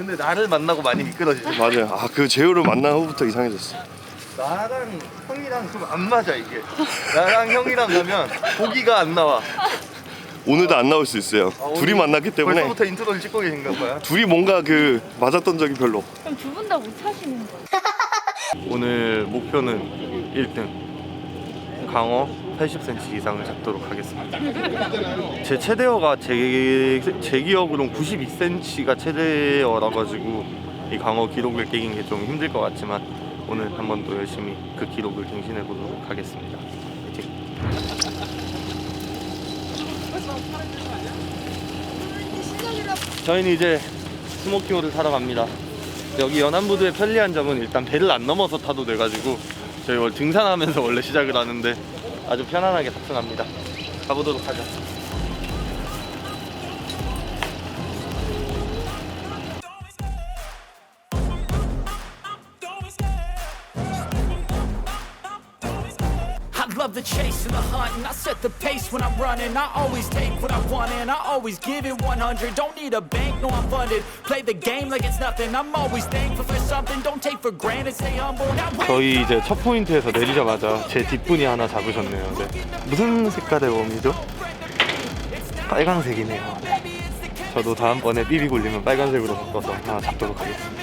근데 나를 만나고 많이 미끄러지죠. 맞아요. 아 그 재호를 만난 후부터 이상해졌어. 나랑 형이랑 좀 안 맞아 이게. 나랑 형이랑 가면 고기가 안 나와. 오늘도 안 나올 수 있어요. 아, 둘이 만났기 때문에 벌써부터 인트로를 찍고 계신가 봐요. 둘이 뭔가 그 맞았던 적이 별로. 그럼 두 분 다못 하시는 거예요? 오늘 목표는 1등. 강어 80cm 이상을 잡도록 하겠습니다. 제 최대어가 제, 제 기억으로는 92cm가 최대어라 가지고 이 강어 기록을 깨긴 게 좀 힘들 것 같지만 오늘 한 번 더 열심히 그 기록을 갱신해 보도록 하겠습니다. 저희는 이제 스모키호를 타러 갑니다. 여기 연안부두의 편리한 점은 일단 배를 안 넘어서 타도 돼가지고 저희 원래 등산하면서 원래 시작을 하는데 아주 편안하게 탑승합니다. 가보도록 하죠. Running. I always take what I want, and I always give it 100. Don't need a bank, no, I'm funded. Play the game like it's nothing. I'm always thankful for something. Don't take for granted, stay humble. Now, wait. 저희 이제 첫 포인트에서 내리자마자 제 뒷분이 하나 잡으셨네요. 네. 무슨 색깔의 웜이죠? 빨강색이네요. 저도 다음번에 삐비 굴리면 빨간색으로 바꿔서 하나 잡도록 하겠습니다.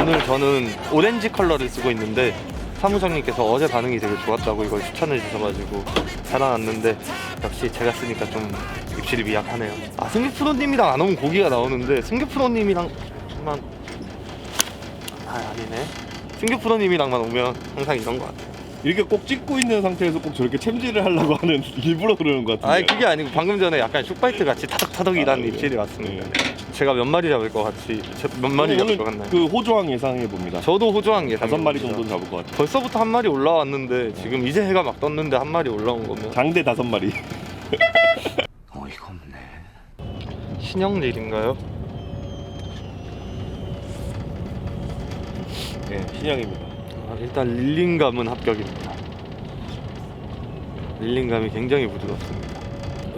오늘 저는 오렌지 컬러를 쓰고 있는데 사무장님께서 어제 반응이 되게 좋았다고 이걸 추천해 주셔가지고 살아났는데 역시 제가 쓰니까 좀 입질이 미약하네요. 아 승규 프로님이랑 안 오면 고기가 나오는데 승규 프로님이랑만 아 아니네. 승규 프로님이랑만 오면 항상 이런 것 같아요. 이렇게 꼭 찍고 있는 상태에서 꼭 저렇게 챔질을 하려고 하는 일부러 그러는 것 같은데. 아니 그게 아니고 방금 전에 약간 슈파이트 같이 타덕타덕 이라는 아, 네. 입질이 왔습니다. 제가 몇 마리 잡을 것 같이 제- 몇 마리 잡을 것 같나요? 그 호조왕 예상해 봅니다. 저도 호주왕 예상. 다섯 마리 정도는 잡을 것 같아요. 벌써부터 한 마리 올라왔는데 지금 이제 해가 막 떴는데 한 마리 올라온 거면 장대 다섯 마리. 어이가 없네. 신형릴인가요? 네, 신형입니다. 아, 일단 릴링감은 합격입니다. 릴링감이 굉장히 부드럽습니다.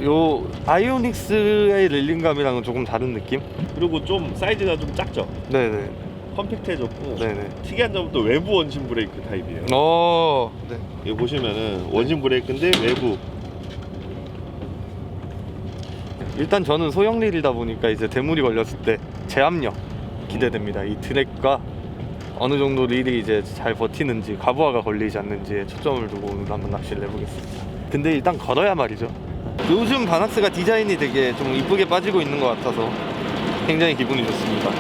요 아이오닉스의 릴링감이랑은 조금 다른 느낌? 그리고 좀 사이즈가 좀 작죠. 네네. 컴팩트해졌고 네네. 특이한 점은 또 외부 원심 브레이크 타입이에요. 어. 네. 여기 보시면은 원심 브레이크인데 외부 일단 저는 소형 릴이다 보니까 이제 대물이 걸렸을 때 제압력 기대됩니다. 이 드랙과 어느 정도 릴이 이제 잘 버티는지 가부하가 걸리지 않는지에 초점을 두고 오늘 한번 낚시를 해보겠습니다. 근데 일단 걸어야 말이죠. 요즘 바낙스가 디자인이 되게 좀 이쁘게 빠지고 있는 것 같아서 굉장히 기분이 좋습니다.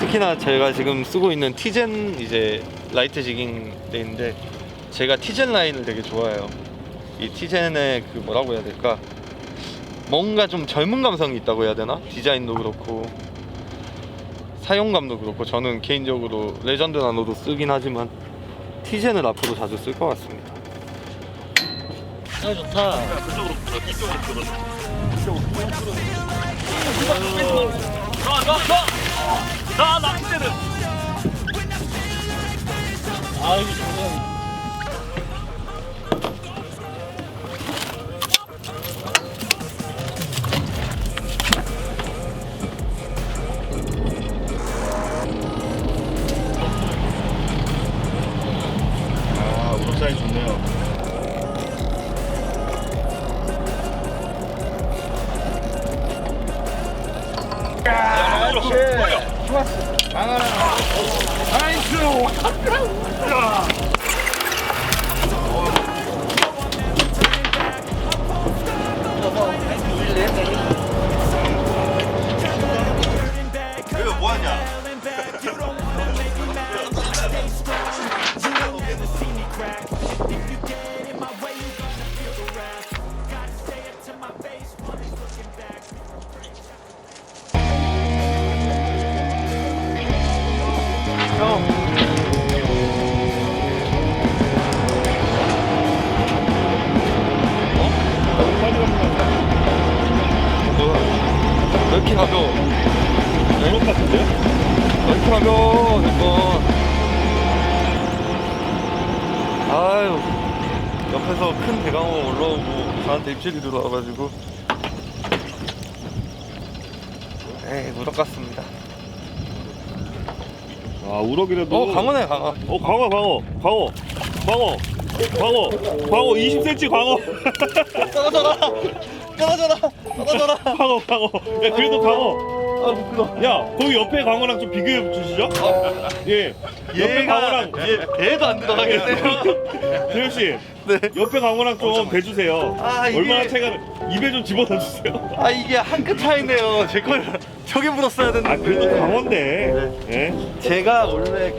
특히나 제가 지금 쓰고 있는 티젠 이제 라이트 지깅인데 제가 티젠 라인을 되게 좋아해요. 이 티젠의 그 뭐라고 해야 될까? 뭔가 좀 젊은 감성이 있다고 해야 되나? 디자인도 그렇고 사용감도 그렇고 저는 개인적으로 레전드 나노도 쓰긴 하지만 티젠을 앞으로 자주 쓸 것 같습니다. 아 좋다. 아 물질이 들어와가지고. 에이 무덕같습니다. 아 우럭이라도. 어 강어네 강어. 어 광어 광어 광어 광어 광어 광어 20cm 광어. 떨어져라 떨어져라 떨어져라. 광어 광어. 야 그래도 광어. 아 부끄러. 야 거기 옆에 광어랑 좀 비교해 주시죠. 예. 옆에 얘가 광어랑 얘 배도 안 들어가겠네요. 대현 씨. 네. 옆에 광어랑 좀 대주세요. 아, 이게- 얼마나 차이가 입에 좀 집어넣어 주세요. 아 이게 한 끗 차이네요. 제 걸 저기 묻었어야 아 됐는데. 그래도 광어인데. 예. 제가 원래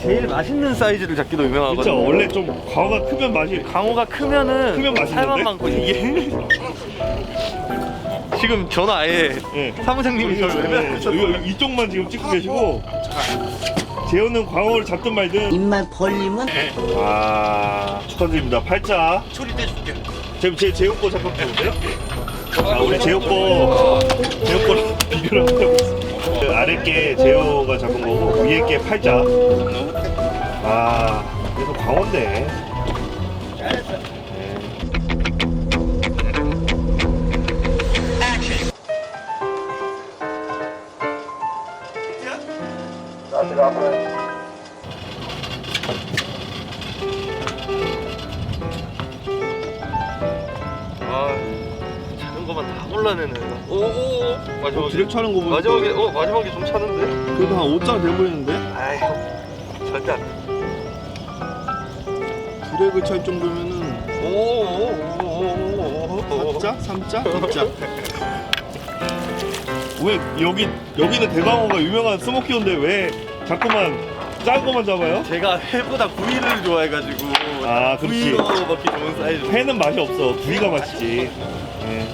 제일 맛있는 사이즈를 잡기로 유명하거든요. 그렇죠. 원래 좀 광어가 크면 맛이 강호가 크면은 크면 맛있는데? 살만 많고 이게 지금 전화 아예 예. 사무장님이 저를 예, 외면하셨어요. 이- 이쪽만 지금 찍고 계시고. 재호는 광어를 잡든 말든. 입만 벌리면 아 축하드립니다. 팔자. 소리 떼줄게. 제, 제 재호 거 잠깐 보세요? 아 우리 재호 거. 재호 거랑 비교를 그 아래 게 재호가 잡은 거고 위에 게 팔자. 아 그래서 광어인데 아 작은 거만 다 골라내네. 오오 마지막에 드랙 차는 거 보니까 마지막에 어 마지막에 좀 차는데. 그래도 한 5자 돼 보이는데 아이 절대 안. 돼. 드랙을 찰 정도면은 오 오 오 오 오오. 4자? 3자? 2자? 왜 여기 여기는 대방어가 유명한 스모키인데 왜 자꾸만 작은 거만 잡아요? 제가 회보다 구이를 좋아해가지고 아, 그렇지. 구이로 먹기 좋은 사이즈. 회는 맛이 없어. 구이가 맛있지. 예.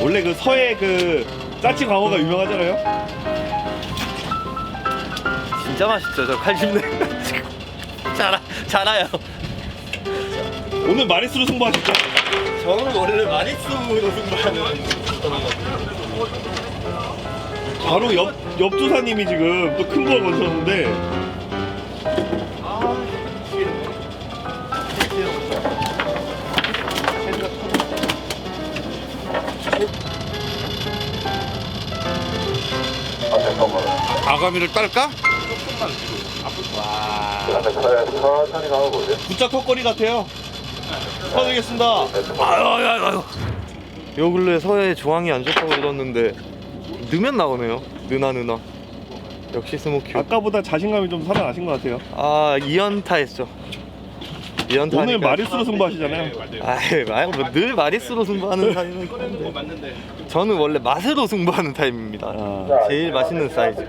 원래 그 서해 그 짜치 광어가 유명하잖아요. 진짜 맛있죠. 저 칼집내 잘아 잘아요. 오늘 마리수로 승부하실까? 저는 원래 마리수로 승부하는. 바로 옆 옆 조사님이 지금 또 큰 걸 건졌는데 아가미를 딸까? 부자 턱걸이 같아요. 축하드리겠습니다. 아유 아유 아유. 아유. 요 근래 서해 조항이 안 좋다고 들었는데 느면 나오네요. 느나 느나. 역시 스모키. 아까보다 자신감이 좀 살아나신 것 같아요. 아 2연타 했죠. 2연타. 오늘 마리수로 승부하시잖아요. 아이 뭐늘 마리수로 승부하는 타임은 있는데 저는 원래 맛으로 승부하는 타임입니다. 아. 제일 맛있는 사이즈.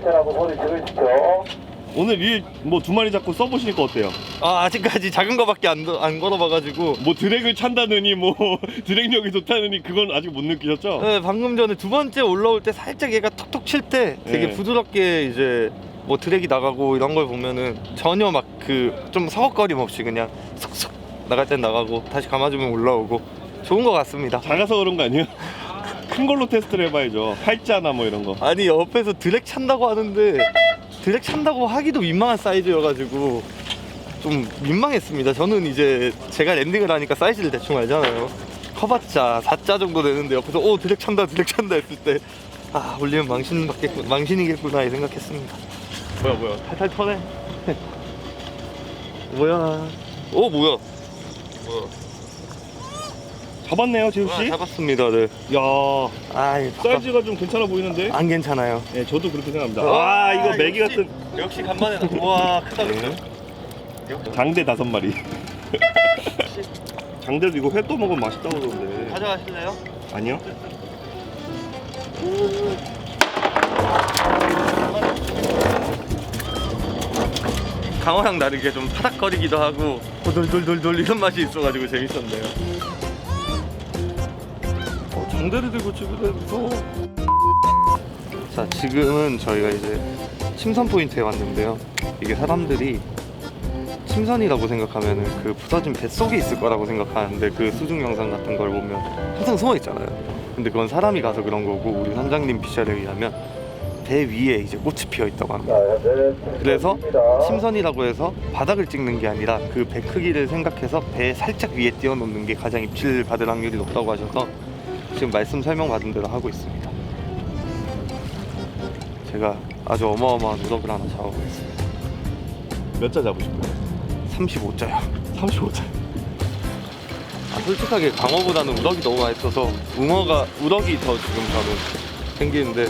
오늘 일뭐두 마리 잡고 써보시니까 어때요? 아 아직까지 작은 거밖에 안, 안 걸어봐가지고 뭐 드랙을 찬다느니 뭐 드랙력이 좋다느니 그건 아직 못 느끼셨죠? 네, 방금 전에 두 번째 올라올 때 살짝 얘가 톡톡 칠 때 되게 네. 부드럽게 이제 뭐 드랙이 나가고 이런 걸 보면은 전혀 막 그 좀 서걱거림 없이 그냥 쏙쏙 나갈 땐 나가고 다시 감아주면 올라오고 좋은 것 같습니다. 작아서 그런 거 아니에요? 큰 걸로 테스트를 해봐야죠. 팔자나 뭐 이런 거. 아니 옆에서 드랙 찬다고 하는데 드랙 찬다고 하기도 민망한 사이즈여가지고 좀 민망했습니다. 저는 이제 제가 랜딩을 하니까 사이즈를 대충 알잖아요. 커봤자 4자 정도 되는데 옆에서 오 드랙 찬다 드랙 찬다 했을 때 아 올리면 망신 받겠구 망신이겠구나 이 생각했습니다. 뭐야 뭐야. 탈탈 터네. 뭐야? 오 뭐야? 잡았네요, 재우 아, 씨. 잡았습니다. 네. 야, 아이 사이즈가 좀 괜찮아 보이는데. 안 괜찮아요. 네, 저도 그렇게 생각합니다. 와, 아, 이거 역시- 같은 역시 간만에 나. 와 크다 크다. 장대 다섯 마리. 장대도 이거 회또 먹으면 맛있다고 그러는데. 가져가실래요? 아니요? 강어랑 다르게 좀 파닥거리기도 하고 돌돌돌돌 이런 맛이 있어가지고 재밌었네요. 어, 장대를 들고 치기도 무서워. 자 지금은 저희가 이제 침선 포인트에 왔는데요. 이게 사람들이 침선이라고 생각하면 그 부서진 뱃속에 있을 거라고 생각하는데 그 수중 영상 같은 걸 보면 항상 숨어 있잖아요. 근데 그건 사람이 가서 그런 거고 우리 선장님 피셜에 의하면 배 위에 이제 꽃이 피어 있다고 합니다. 그래서 침선이라고 해서 바닥을 찍는 게 아니라 그 배 크기를 생각해서 배 살짝 위에 띄워놓는 게 가장 입질 받을 확률이 높다고 하셔서 지금 말씀 설명 받은 대로 하고 있습니다. 제가 아주 어마어마한 우럭을 하나 잡아보겠습니다. 몇 자 잡으실 거예요? 35자요. 35자. 아, 솔직하게 광어보다는 우럭이 너무 맛있어서 웅어가 우럭이 더 지금 저는 생기는데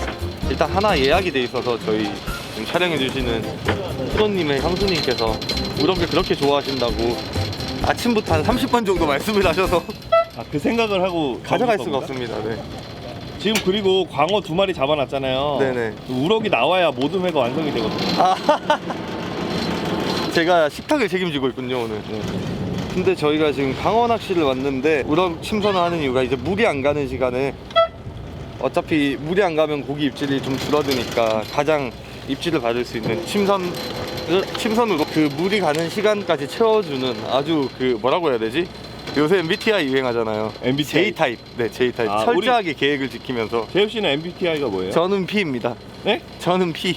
일단 하나 예약이 돼 있어서 저희 지금 촬영해 주시는 프로님의 형수님께서 우럭을 그렇게 좋아하신다고 아침부터 한 30번 정도 말씀을 하셔서 아, 그 생각을 하고 가져갈 수가 겁니까? 없습니다. 네. 지금 그리고 광어 두 마리 잡아놨잖아요. 네네. 우럭이 나와야 모든 회가 완성이 되거든요. 제가 식탁을 책임지고 있군요 오늘. 네. 근데 저희가 지금 강원 낚시를 왔는데 우럭 침선을 하는 이유가 이제 물이 안 가는 시간에 어차피 물이 안 가면 고기 입질이 좀 줄어드니까 가장 입질을 받을 수 있는 침선 침선으로 그 물이 가는 시간까지 채워주는 아주 그 뭐라고 해야 되지? 요새 MBTI 유행하잖아요. MBTI? J 타입. 네, J 타입. 아, 철저하게 계획을 지키면서 재엽 씨는 MBTI가 뭐예요? 저는 P입니다. 네? 저는 P.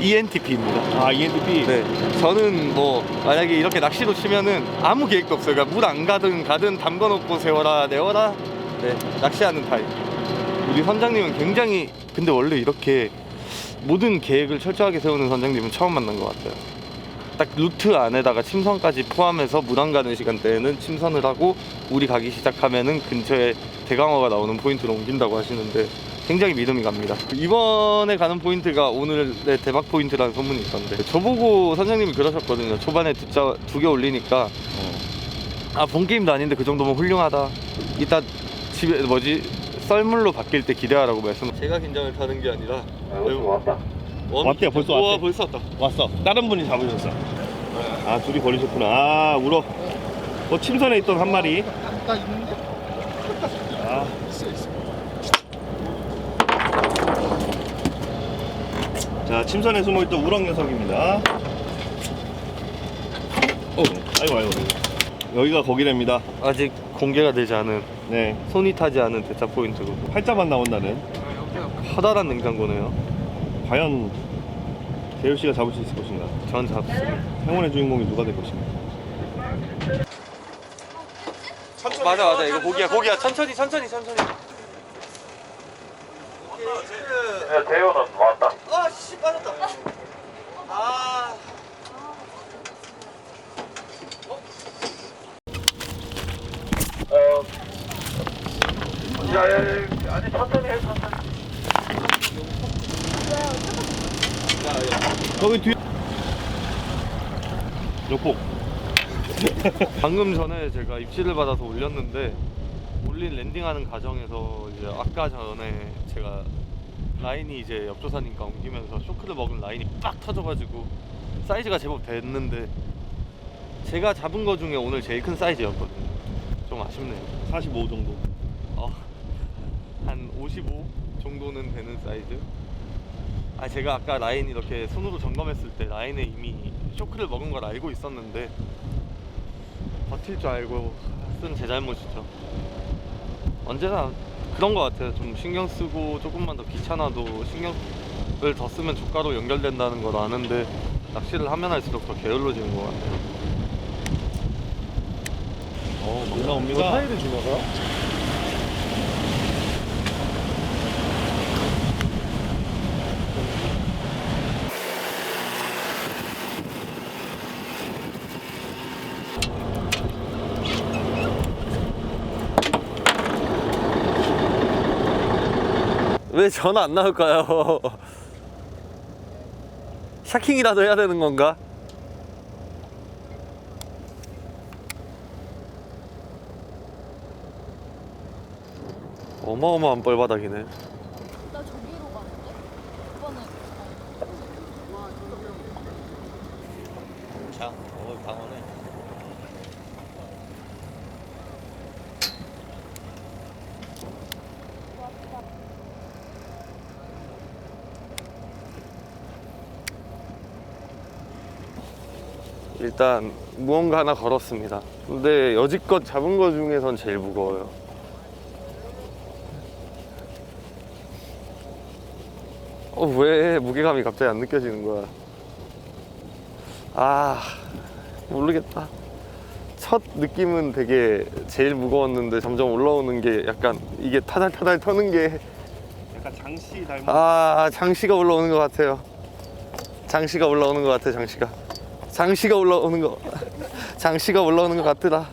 ENTP입니다. 아 ENTP. 네, 저는 뭐 만약에 이렇게 낚시로 치면은 아무 계획도 없어요. 그러니까 물 안 가든 가든 담궈 놓고 세워라 내워라. 네, 낚시하는 타입. 우리 선장님은 굉장히 근데 원래 이렇게 모든 계획을 철저하게 세우는 선장님은 처음 만난 것 같아요. 딱 루트 안에다가 침선까지 포함해서 물안 가는 시간대에는 침선을 하고 물이 가기 시작하면은 근처에 대강어가 나오는 포인트로 옮긴다고 하시는데 굉장히 믿음이 갑니다. 이번에 가는 포인트가 오늘의 대박 포인트라는 소문이 있던데 저보고 선생님이 그러셨거든요. 초반에 두자 두 개 올리니까 아 본 게임도 아닌데 그 정도면 훌륭하다. 이따 집에 뭐지 썰물로 바뀔 때 기대하라고 말씀. 제가 긴장을 타는 게 아니라 왔다. 왔대요, 벌써 와 왔대. 벌써 왔다. 왔어. 다른 분이 잡으셨어. 아 둘이 버리셨구나. 아 우럭. 어 침선에 있던 한 마리. 아. 자 침선에 숨어있던 우럭 녀석입니다. 어, 아이고 아이고. 여기가 거기랍니다. 아직 공개가 되지 않은 네, 손이 타지 않은 대차 포인트고 팔자만 나온다는. 커다란 냉장고네요. 과연 재율 씨가 잡을 수 있을 것인가? 전 잡습니다. 행운의 주인공이 누가 될 것인가? 맞아 맞아 이거 고기야 고기야 천천히 천천히 천천히. 대현은 왔다. 아 씨 빠졌다. 아. 거기 뒤에. 욕복. 방금 전에 제가 입질을 받아서 올렸는데 올린 랜딩하는 과정에서 이제 아까 전에 제가 라인이 이제 옆조사니까 옮기면서 쇼크를 먹은 라인이 빡 터져가지고 사이즈가 제법 됐는데 제가 잡은 거 중에 오늘 제일 큰 사이즈였거든요. 좀 아쉽네요. 45 정도. 어, 한 55 정도는 되는 사이즈. 아 제가 아까 라인 이렇게 손으로 점검했을 때 라인에 이미 쇼크를 먹은 걸 알고 있었는데 버틸 줄 알고 쓴 제 잘못이죠. 언제나 그런 것 같아요. 좀 신경 쓰고 조금만 더 귀찮아도 신경을 더 쓰면 조가로 연결된다는 걸 아는데 낚시를 하면 할수록 더 게을러지는 것 같아요. 어, 막 나옵니다. 타일을 주나가? 왜 전화 안 나올까요? 샤킹이라도 해야 되는 건가? 어마어마한 뻘바닥이네. 나 저기로 가는데? 이번에 자, 어, 강원해. 일단 무언가 하나 걸었습니다. 근데 여지껏 잡은 거 중에선 제일 무거워요. 어, 왜 무게감이 갑자기 안 느껴지는 거야? 아, 모르겠다. 첫 느낌은 되게 제일 무거웠는데 점점 올라오는 게 약간 이게 타달타달 터는 게 약간 장씨 닮은. 아, 장시가 올라오는 것 같아요. 장시가 올라오는 것 같아 장시가 장시가 올라오는 거 장시가 올라오는 것 같더라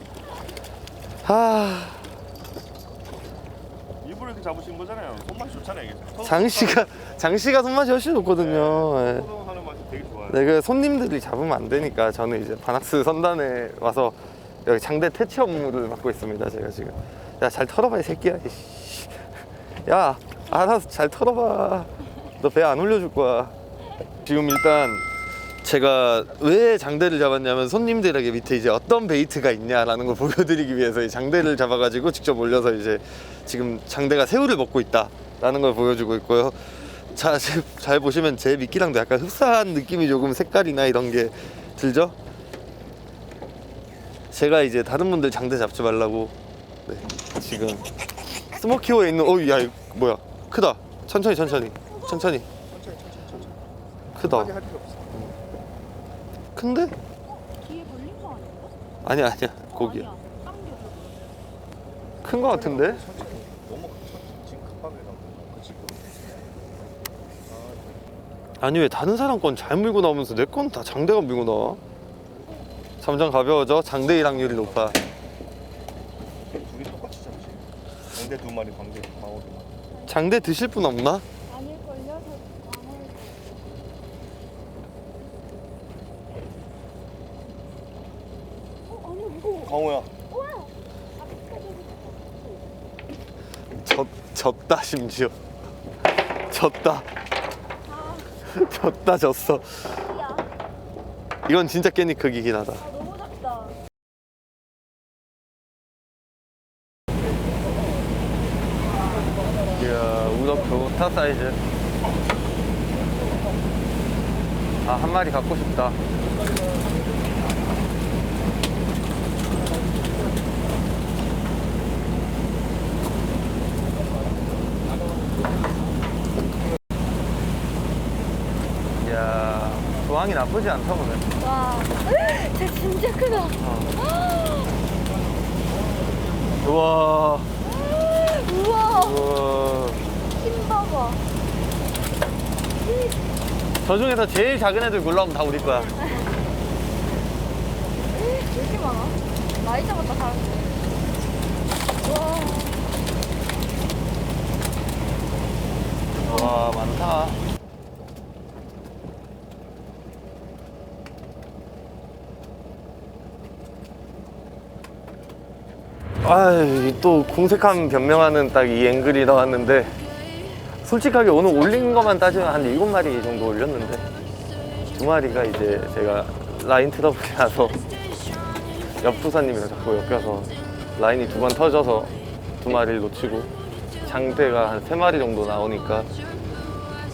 아 일부러 이렇게 잡으신 거잖아요. 손맛이 좋잖아요 이게. 장시가 장시가 손맛이 훨씬 좋거든요 예. 소동하는 맛이 되게 좋아요. 네, 그 손님들이 잡으면 안 되니까 저는 이제 바낙스 선단에 와서 여기 장대 퇴치 업무를 맡고 있습니다. 제가 지금 야 잘 털어봐 이 새끼야. 이씨. 야 알아서 잘 털어봐. 너 배 안 올려줄 거야. 지금 일단 제가 왜 장대를 잡았냐면 손님들에게 밑에 이제 어떤 베이트가 있냐라는 걸 보여드리기 위해서 이 장대를 잡아가지고 직접 올려서 이제 지금 장대가 새우를 먹고 있다라는 걸 보여주고 있고요. 자, 잘 보시면 제 미끼랑도 약간 흡사한 느낌이 조금 색깔이나 이런 게 들죠? 제가 이제 다른 분들 장대 잡지 말라고. 네, 지금 스모키호에 있는 어우 야 뭐야? 크다. 천천히 천천히. 천천히. 크다. 큰데? 뒤에 걸린 거? 아니야 아니야 고기야 아니야. 당겨줘. 큰거 같은데? 너무 지금 급하게 나. 그치. 아니 왜 다른 사람 건 잘 물고 나오면서 내 건 다 장대가 물고 나와? 점점 가벼워져 장대 일확률이 높아 둘이 똑같이 잡지. 광대 두 마리, 광대 방어 두 마리. 장대 드실 분 없나? 아닐걸요? 저 방울. 우와. 졌, 졌다 심지어. 졌다. 졌다 졌어. 야, 이건 진짜 깻잎 크기긴 하다. 아, 너무 작다. 이야 우럭 좋다 사이즈. 아 한 마리 갖고 싶다 이야 조항이 나쁘지 않다 보네 와, 쟤 진짜 크다. 우와. 우와, 우와. 힘 봐봐. 저 중에서 제일 작은 애들 골라오면 다 우리 거야. 왜 이렇게 많아? 많이 잡았다, 사람들. 와, 와 많다 아또 궁색함 변명하는 딱 이 앵글이 나왔는데 솔직하게 오늘 올린 것만 따지면 한 7마리 정도 올렸는데 두 마리가 이제 제가 라인 트러블이 나서 옆 부사님이랑 자꾸 엮여서 라인이 두 번 터져서 두 마리를 놓치고 장대가 한 세 마리 정도 나오니까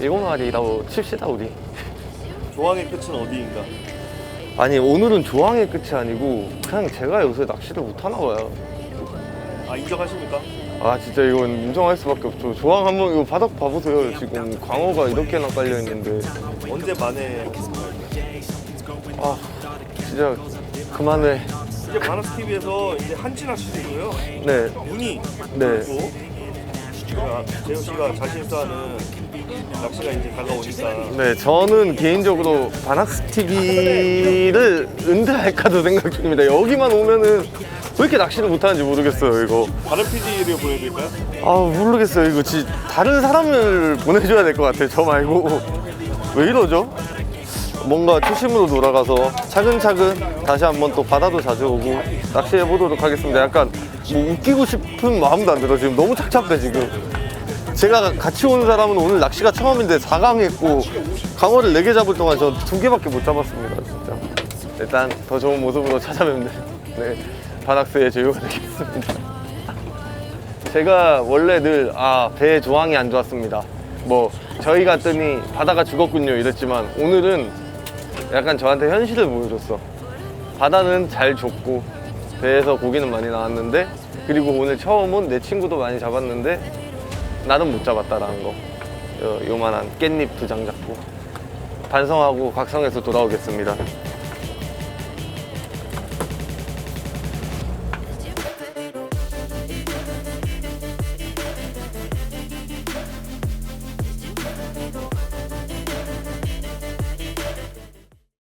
일곱 마리라고 칩시다 우리 조항의 끝은 어디인가? 아니 오늘은 조항의 끝이 아니고 그냥 제가 요새 낚시를 못하나 봐요 아 인정하십니까? 아 진짜 이건 인정할 수밖에 없죠 조항 한번 이거 바닥 봐보세요 지금 광어가 이렇게나 깔려 있는데 언제 만에 아 진짜 그만해 이제 바나스 TV에서 이제 한진아 씨고요. 네 문이 네. 있고 제가 재호 씨가 자신 있어 하는 낚시가 이제 다가오니까 네, 저는 개인적으로 바낙스 TV를 은퇴할까도 생각 중입니다. 여기만 오면은 왜 이렇게 낚시를 못하는지 모르겠어요, 이거. 다른 PD를 보내드릴까요? 아, 모르겠어요. 이거 지 다른 사람을 보내줘야 될 것 같아요. 저 말고. 왜 이러죠? 뭔가 초심으로 돌아가서 차근차근 다시 한번 또 바다도 자주 오고 낚시해 보도록 하겠습니다. 약간 뭐 웃기고 싶은 마음도 안 들어. 지금 너무 착잡해, 지금. 제가 같이 온 사람은 오늘 낚시가 처음인데 4강 했고 강어를 4개 잡을 동안 저 2개밖에 못 잡았습니다 진짜 일단 더 좋은 모습으로 찾아뵙는 네, 바닥스의 제휴가 되겠습니다 제가 원래 늘 아 배의 조항이 안 좋았습니다 뭐 저희 갔더니 바다가 죽었군요 이랬지만 오늘은 약간 저한테 현실을 보여줬어 바다는 잘 줬고 배에서 고기는 많이 나왔는데 그리고 오늘 처음 온 내 친구도 많이 잡았는데 나는 못 잡았다라는 거. 요, 요만한 깻잎 두 장 잡고 반성하고 각성해서 돌아오겠습니다.